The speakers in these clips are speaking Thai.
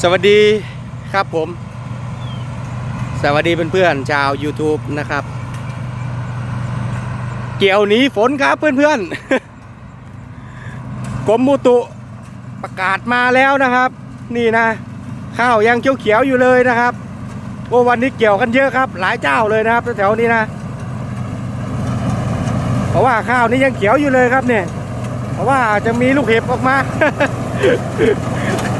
สวัสดีครับผม สวัสดีเพื่อนๆชาว YouTube นะครับ เกี่ยวหนีฝนครับเพื่อนๆกรมมุตุประกาศมาแล้วนะครับ นี่นะ ข้าวยังเขียวๆอยู่เลยนะครับโอ้วันนี้เกี่ยวกันเยอะครับ หลายเจ้าเลยนะครับแถวๆนี้นะ เพราะว่าข้าวนี้ยังเขียวอยู่เลยครับเนี่ย เพราะว่าจะมีลูกเห็บออกมา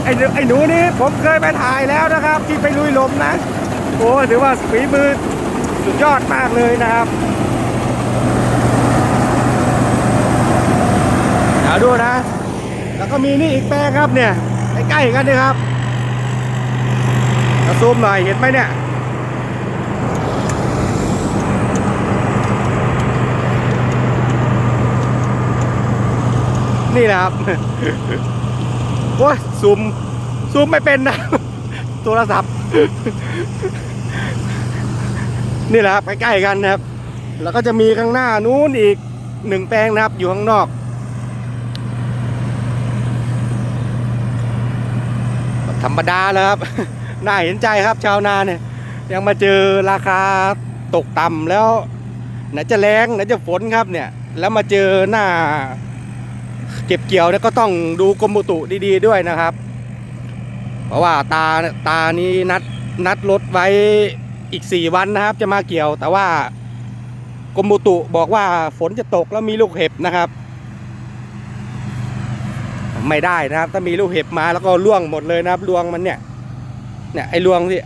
ไอ้หนูไอ้หนูนี่ผมเคยไปถ่ายแล้วนะครับ ที่ไปลุยลมนะโอ้ถือว่าฝีมือสุดยอดมากเลยนะครับเอาดูนะ แล้วก็มีนี่อีกแปลงครับเนี่ยใกล้ๆกันเลยครับกระซูมหน่อยเห็นไหมเนี่ยนี่นะครับ อ้ยซูมซูมไม่เป็นนะโทรศัพท์ นี่แหละครับใกล้ๆกันนะครับ แล้วก็จะมีข้างหน้านู้นอีกหนึ่งแปลงนะครับ อยู่ข้างนอกธรรมดาแล้วครับ น่าเห็นใจครับชาวนาเนี่ย ยังมาเจอราคาตกต่ำแล้ว ไหนจะแรงไหนจะฝนครับเนี่ย แล้วมาเจอหน้า เก็บเกี่ยวเนี่ยก็ต้องดูกรมอุตุดี ๆ ด้วยนะครับ เพราะว่าตาตานี้นัดนัดรถไว้อีก 4 วันนะครับ จะมาเกี่ยว แต่ว่ากรมอุตุบอกว่าฝนจะตกแล้วมีลูกเห็บนะครับ ไม่ได้นะครับ ถ้ามีลูกเห็บมาแล้วก็ล่วงหมดเลยนะครับรวงมันเนี่ย เนี่ยไอ้รวงที่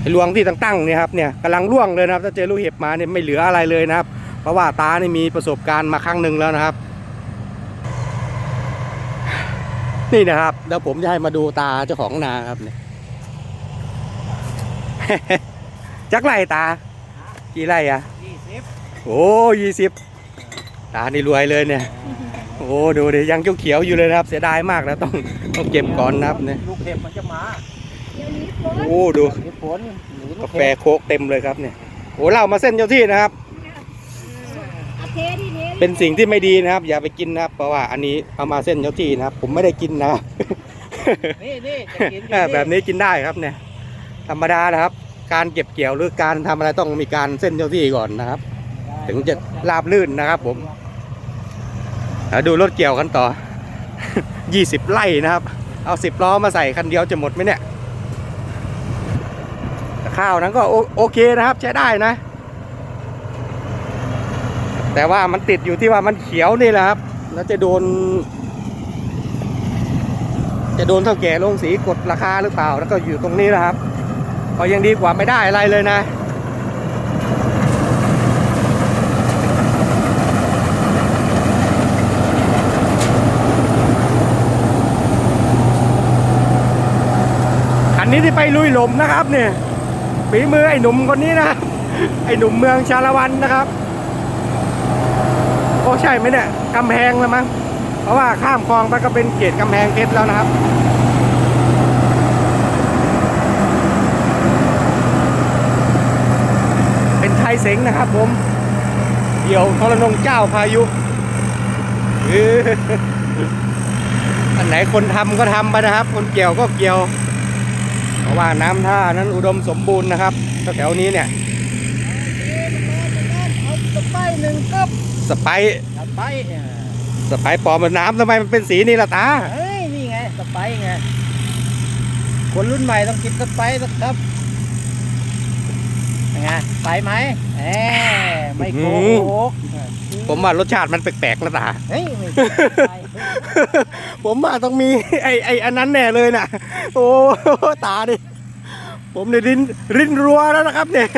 ไอ้รวงที่ตั้งๆเนี่ยครับเนี่ยกำลังร่วงเลยนะครับ ถ้าเจอลูกเห็บมาเนี่ยไม่เหลืออะไรเลยนะครับ ราะว่าตานี่มีประสบการณ์มาครั้งหนึ่งแล้วนะครับ นี่นะครับแล้วผมจะให้มาดูตาเจ้าของนาครับเนี่ยจักไรตา กี่ไรอะยี่สิบโอ้ยี่สิบตานี่รวยเลยเนี่ย โอ้ดูดิยังเขียวๆอยู่เลยนะครับ เสียดายมากนะต้องต้องเก็บก่อนนะครับเนี่ยลูกเห็บมันจะมาโอ้ดูเห็บฝนหนีลูกากแฟเห็บโค้กเต็มเลยครับเนี่ยโอ้เหล้ามาเส้นเจ้าที่นะครับ เป็นสิ่งที่ไม่ดีนะครับ อย่าไปกินนะครับ เพราะว่าอันนี้เอามาเส้นเจ้าที่นะครับ ผมไม่ได้กินนะครับนี่นี่จะกินเออแบบนี้กินได้ครับเนี่ย ธรรมดานะครับ การเก็บเกี่ยวหรือการทำอะไรต้องมีการเส้นเจ้าที่ก่อนนะครับ ถึงจะราบลื่นนะครับ ผมเอาดูรถเกี่ยวกันต่อ 20 ไร่นะครับ เอา 10ล้อมาใส่คันเดียวจะหมดไหมเนี่ยแต่ข้าวนั้นก็โอโอเคนะครับ ใช้ได้นะ แต่ว่ามันติดอยู่ที่ว่ามันเขียวนี่แหละครับ แล้วจะโดน จะโดนเท่าแก่ลงสีกดราคาหรือเปล่า แล้วก็อยู่ตรงนี้นะครับก็ยังดีกว่าไม่ได้อะไรเลยนะคันนี้ที่ไปลุยหลมนะครับเนี่ยฝีมือไอ้หนุ่มคนนี้นะไอ้หนุ่มเมืองชาละวันนะครับ อ้ใช่ไหมเนี่ยกำแพงแล้วมั้งเพราะว่าข้ามคลองไปก็เป็นเขตกำแพงเพชรแล้วนะครับเป็นไทยเสงนะครับผมเดี่ยวทรนงเจ้าพายุอออันไหนคนทำก็ทำไปนะครับ คนเกี่ยวก็เกี่ยว เพราะว่าน้ำท่านั้นอุดมสมบูรณ์นะครับแถวๆนี้เนี่ยเอาไปหนึ่งกับ สไปร์สไปเนี่ยสไปร์ปลอมน้ำทำไมมันเป็นสีนี่ล่ะตา เฮ้ยนี่ไงสไปไงคนรุ่นใหม่ต้องกินสไปนะครับยังไงไปไหมแหมไม่โกหกผมว่ารสชาติมันแปลกๆนะตา เฮ้ยไม่ไปผมว่าต้องมีไอ้ไอ้อันนั้นแน่เลยน่ะ โอ้ตาดิผมเนี่ยรินรินรัวแล้วนะครับเนี่ย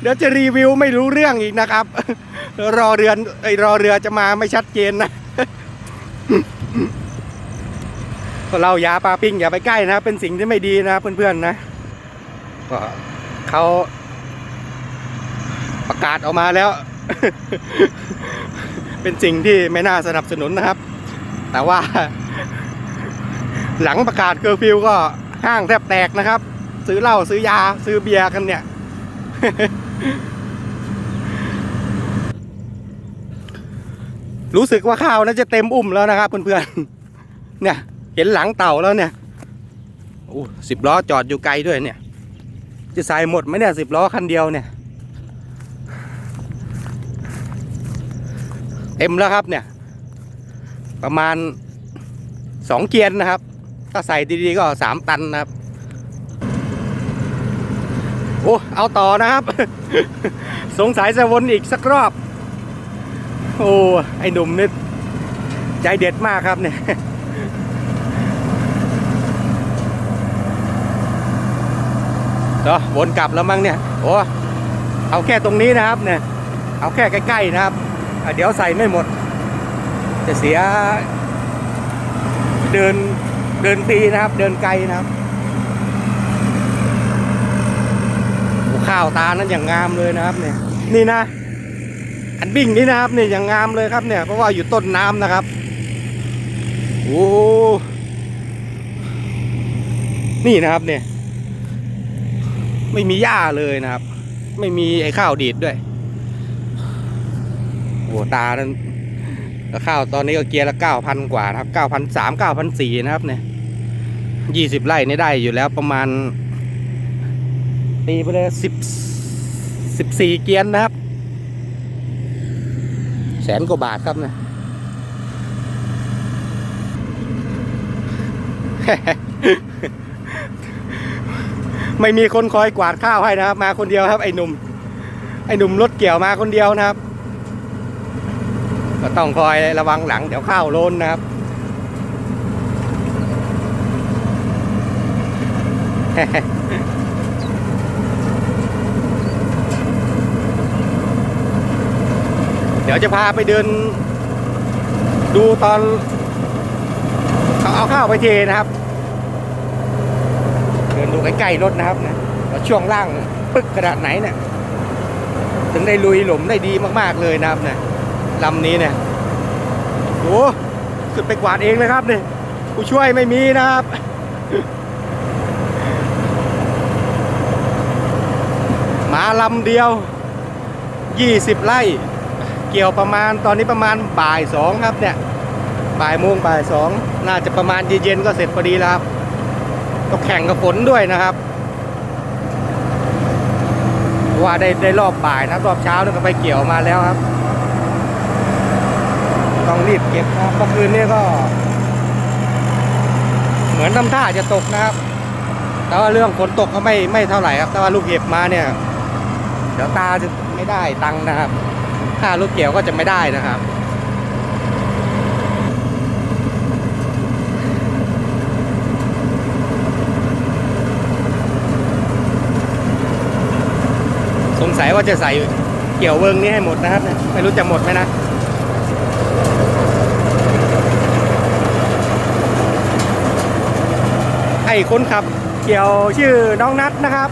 เดี๋ยวจะรีวิวไม่รู้เรื่องอีกนะครับ รอเรือนไอ้รอเรือจะมาไม่ชัดเจนนะก็เรายาปลาปิ้งอย่าไปใกล้นะ เป็นสิ่งที่ไม่ดีนะเพื่อนๆนะก็เขาประกาศออกมาแล้ว เป็นสิ่งที่ไม่น่าสนับสนุนนะครับ แต่ว่า หลังประกาศเคอร์ฟิวก็ห้างแทบแตกนะครับ ซื้อเหล้าซื้อยาซื้อเบียร์กันเนี่ย รู้สึกว่าข้าวน่าจะเต็มอุ้มแล้วนะครับเพื่อนๆ เนี่ย เห็นหลังเต่าแล้วเนี่ยโอ้สิบล้อจอดอยู่ไกลด้วยเนี่ย จะใส่หมดไหมเนี่ยสิบล้อคันเดียวเนี่ย เต็มแล้วครับเนี่ย ประมาณสองเกียนนะครับ ถ้าใส่ดีๆก็สามตันนะครับ โอ้เอาต่อนะครับ สงสัยจะวนอีกสักรอบ โอ้ไอ้หนุ่มนี่ใจเด็ดมากครับเนี่ยเนาะวนกลับแล้วมั้งเนี่ยโอ้เอาแค่ตรงนี้นะครับเนี่ยเอาแค่ใกล้ๆนะครับ เดี๋ยวใส่ไม่หมด จะเสียเดินเดินฟรีนะครับ เดินไกลนะครับโอ้ ข้าวตานั้นอย่างงามเลยนะครับเนี่ยนี่นะ อันบิ่งนี่นะครับเนี่ยอย่างงามเลยครับเนี่ย เพราะว่าอยู่ต้นน้ำนะครับโอ้นี่นะครับเนี่ย ไม่มีหญ้าเลยนะครับ ไม่มีไอ้ข้าวดีดด้วยโอ้ตานั้นข้าวตอนนี้ก็เกียร์ละเก้าพันกว่านะครับเก้าพันสามเก้าพันสี่นะครับเนี่ยยี่สิบไร่นี่ได้อยู่แล้วประมาณ ตีไปเลยสิบสิบสี่เกียร์นะครับ แสนกว่าบาทครับเนี่ยไม่มีคนคอยกวาดข้าวให้นะครับ มาคนเดียวครับ ไอ้หนุ่ม ไอ้หนุ่มรถเกี่ยวมาคนเดียวนะครับ ก็ต้องคอยระวังหลังเดี๋ยวข้าวโลนนะครับ เดี๋ยวจะพาไปเดิน ดูตอนเขาเอาข้าวไปเทนะครับ เดินดูใกล้ๆรถนะครับนะว่าช่วงล่างปึกขนาดไหนเนี่ยถึงได้ลุยหลุมได้ดีมากๆเลยนะครับเนี่ยลำนี้เนี่ยโอ้สุดไปกวาดเองเลยครับเนี่ยผู้ช่วยไม่มีนะครับมาลำเดียว 20 ไร่ กี่ยวประมาณตอนนี้ประมาณบ่ายสองครับเนี่ยบ่ายโมงบ่ายสองน่าจะประมาณเย็นๆก็เสร็จพอดีแล้วครับก็แข่งกับฝนด้วยนะครับ ว่าได้ได้รอบบ่ายนะรอบเช้านี่ก็ไปเกี่ยวมาแล้วครับ ต้องรีบเก็บนะครับเมื่อคืนนี้ก็ เหมือนทำท่าจะตกนะครับ แต่ว่าเรื่องฝนตกก็ไม่ไม่เท่าไหร่ครับ แต่ว่าลูกเห็บมาเนี่ย เดี๋ยวตาจะไม่ได้ตังค์นะครับ ค่าลูกเกี่ยวก็จะไม่ได้นะครับสงสัยว่าจะใส่เกี่ยวเวิงนี้ให้หมดนะครับ ไม่รู้จะหมดไหมนะไอ้คนขับเกี่ยวชื่อน้องนัทนะครับ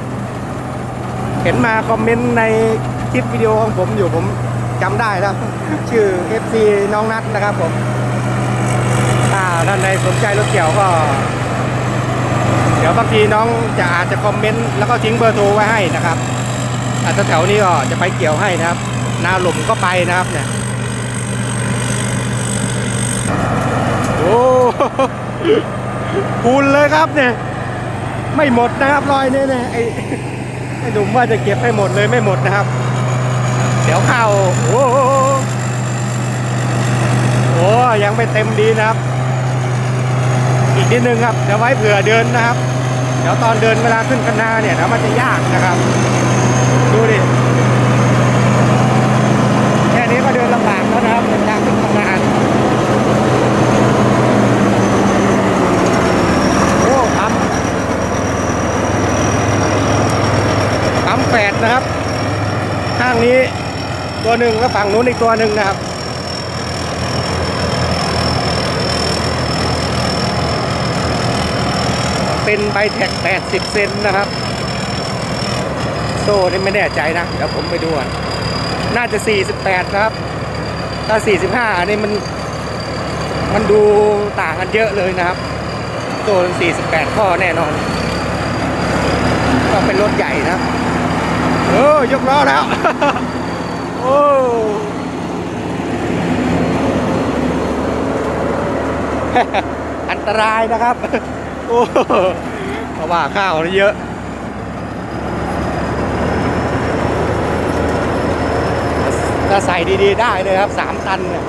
เห็นมาคอมเมนต์ในคลิปวิดีโอของผมอยู่ผม จำได้แล้ว ชื่อ FC น้องนัทนะครับผมถ้าท่านใดสนใจรถเกี่ยวก็ เดี๋ยวบางทีน้องจะอาจจะคอมเมนต์แล้วก็ทิ้งเบอร์โทรไว้ให้นะครับอาจจะแถวนี้ก็จะไปเกี่ยวให้นะครับ นาหลุมก็ไปนะครับเนี่ยโอ้คูณเลยครับเนี่ย ไม่หมดนะครับรอยนี้เนี่ยไอ้ไอ้หนุ่มว่าจะเก็บให้หมดเลยไม่หมดนะครับ เดี๋ยวเข้าโอ้โหโอ้ยังไม่เต็มดีนะครับ อีกนิดนึงครับเดี๋ยวไว้เผื่อเดินนะครับ เดี๋ยวตอนเดินเวลาขึ้นคันนาเนี่ยนะมันจะยากนะครับ ดูดิ แค่นี้ก็เดินลำบากแล้วนะครับเป็นทางขึ้นคันนาโอ้ปั๊มปั๊มแปดนะครับ ข้างนี้ ตัวหนึ่งแล้วฝั่งนู้นอีกตัวหนึ่งนะครับ เป็นใบแท็ก 80 เซนนะครับ โซ่นี่ไม่แน่ใจนะ เดี๋ยวผมไปดูก่อนน่าจะ 48 นะครับ ถ้า 45 อันนี้มัน มันดูต่างกันเยอะเลยนะครับ โซ่48 ข้อแน่นอน ก็เป็นรถใหญ่นะ เออยกล้อแล้ว โอ้อันตรายนะครับ โอ้เพราะว่าข้าวเยอะถ้าใส่ดีๆได้เลยครับสามตันเนี่ย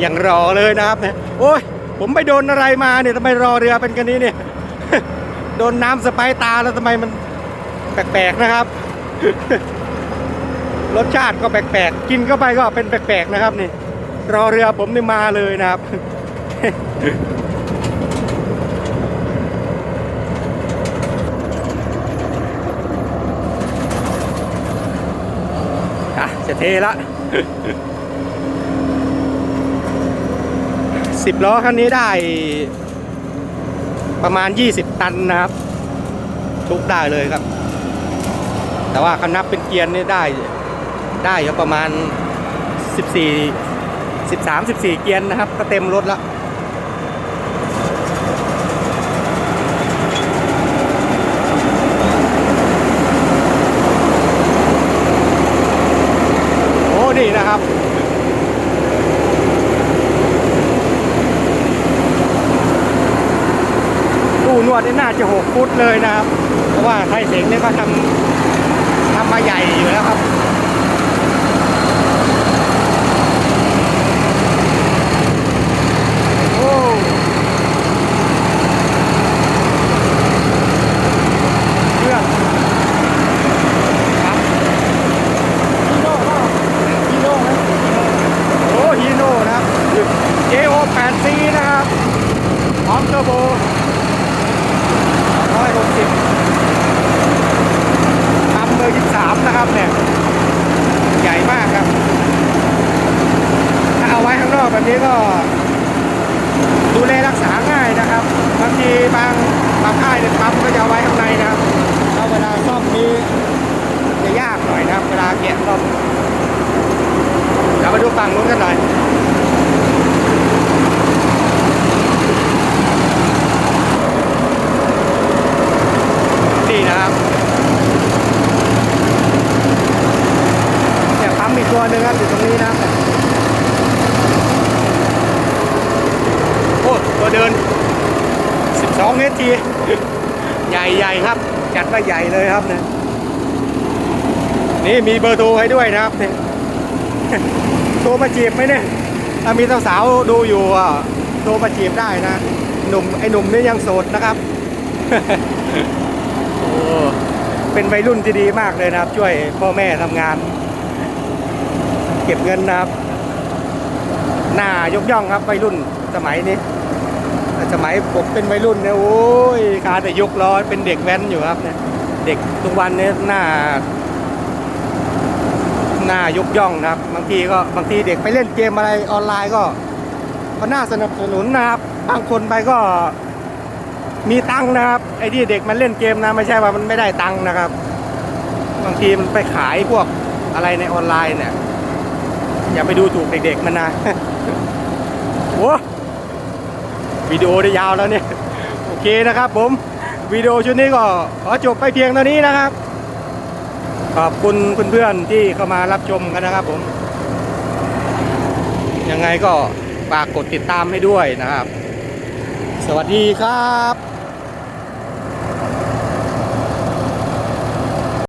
อ๊ะยังรอเลยนะครับเนี่ยโอ้ยผมไปโดนอะไรมาเนี่ยทำไมรอเรือเป็นกันนี้เนี่ยโดนน้ำสไปร์ตาแล้วทำไมมันแปลกๆนะครับ รสชาติก็แปลกๆ กินเข้าไปก็เป็นแปลกๆนะครับนี่ รอเรือผมนี่มาเลยนะครับ อะจะเทละ สิบล้อคันนี้ได้ ประมาณ 20 ตันนะครับ ทุกได้เลยครับ แต่ว่าคันนับเป็นเกียร์นี่ได้ได้อยู่ประมาณ 14 13 14 เกียร์นะครับ ก็เต็มรถแล้วโอ้ นี่นะครับ ตู้ นวดนี่น่าจะหกฟุตเลยนะครับ เพราะว่าไทยเสงเนี่ยก็ทำทำมาใหญ่อยู่แล้วครับ โอ้เครื่องครับฮีโน่ก็ฮีโน่ไหมโอ้ฮีโน่นะครับ JO 8 C นะครับพร้อมเทอร์โบ ร้อยหกสิบทำเบอร์ยี่สามนะครับเนี่ย ใหญ่มากครับ ถ้าเอาไว้ข้างนอกแบบนี้ก็ ดูแลรักษาง่ายนะครับ บางทีบางบางค่ายเนี่ยปั๊มก็จะเอาไว้ข้างในนะครับแล้วเวลาซ่อมนี้จะยากหน่อยนะครับ เว ลากะซ่อมเดี๋ยวมาดูฝั่งนู้นกันหน่อยนี่นะครับเนี่ยปั๊มอีกตัวหนึ่งครับอยู่ตรงนี้นะโอ้ตัวเดิน 12 เมตรที ใหญ่ๆครับ จัดมาใหญ่เลยครับเนี่ย นี่มีเบอร์โทรให้ด้วยนะครับโทรมาจีบไหมเนี่ยถ้ามีสาวๆดูอยู่อะโทรมาจีบได้นะหนุ่มไอ้หนุ่มนี่ยังโสดนะครับโอ้เป็นวัยรุ่นที่ดีมากเลยนะครับ ช่วยพ่อแม่ทำงาน เก็บเงินนะครับหน้ายกย่องครับวัยรุ่นสมัยนี้สมัยผมเป็นวัยรุ่นเนี่ยโอ้ยขาแต่ยกล้อเป็นเด็กแว้นอยู่ครับเนี่ยเด็กทุกวันเนี่ยหน้า น้ายกย่องนะครับ บางทีก็บางทีเด็กไปเล่นเกมอะไรออนไลน์ก็ก็น่าสนับสนุนนะครับ บางคนไปก็มีตังค์นะครับไอ้ที่เด็กมันเล่นเกมนะไม่ใช่ว่ามันไม่ได้ตังค์นะครับ บางทีมันไปขายพวกอะไรในออนไลน์เนี่ย อย่าไปดูถูกเด็กๆมันนะโอ้วิดีโอได้ยาวแล้วเนี่ย โอเคนะครับผมวิดีโอชุดนี้ก็ขอจบไปเพียงเท่านี้นะครับ ขอบคุณเพื่อนๆที่เข้ามารับชมกันนะครับ ผม ยังไงก็ฝากกดติดตามให้ด้วยนะครับ สวัสดีครับ